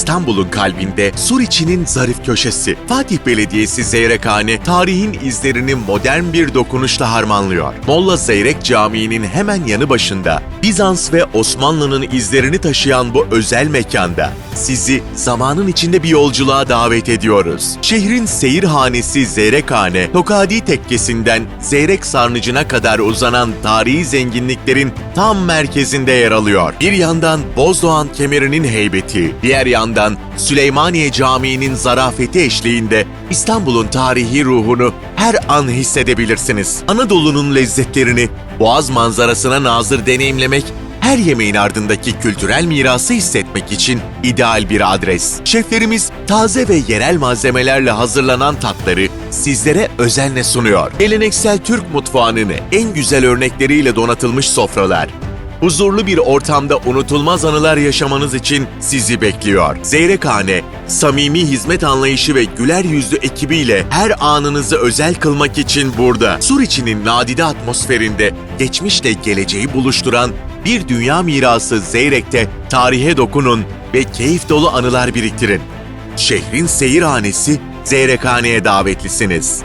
İstanbul'un kalbinde Suriçi'nin zarif köşesi. Fatih Belediyesi Zeyrekhane tarihin izlerini modern bir dokunuşla harmanlıyor. Molla Zeyrek Camii'nin hemen yanı başında Bizans ve Osmanlı'nın izlerini taşıyan bu özel mekanda sizi zamanın içinde bir yolculuğa davet ediyoruz. Şehrin seyirhanesi Zeyrekhane, Tokadi Tekkesi'nden Zeyrek Sarnıcı'na kadar uzanan tarihi zenginliklerin tam merkezinde yer alıyor. Bir yandan Bozdoğan kemerinin heybeti, diğer yandan Süleymaniye Camii'nin zarafeti eşliğinde İstanbul'un tarihi ruhunu her an hissedebilirsiniz. Anadolu'nun lezzetlerini Boğaz manzarasına nazır deneyimlemek her yemeğin ardındaki kültürel mirası hissetmek için ideal bir adres. Şeflerimiz taze ve yerel malzemelerle hazırlanan tatları sizlere özenle sunuyor. Geleneksel Türk mutfağının en güzel örnekleriyle donatılmış sofralar, huzurlu bir ortamda unutulmaz anılar yaşamanız için sizi bekliyor. Zeyrekhane, samimi hizmet anlayışı ve güler yüzlü ekibiyle her anınızı özel kılmak için burada. Suriçi'nin nadide atmosferinde geçmişle geleceği buluşturan bir dünya mirası Zeyrek'te tarihe dokunun ve keyif dolu anılar biriktirin. Şehrin seyirhanesi Zeyrekhane'ye davetlisiniz.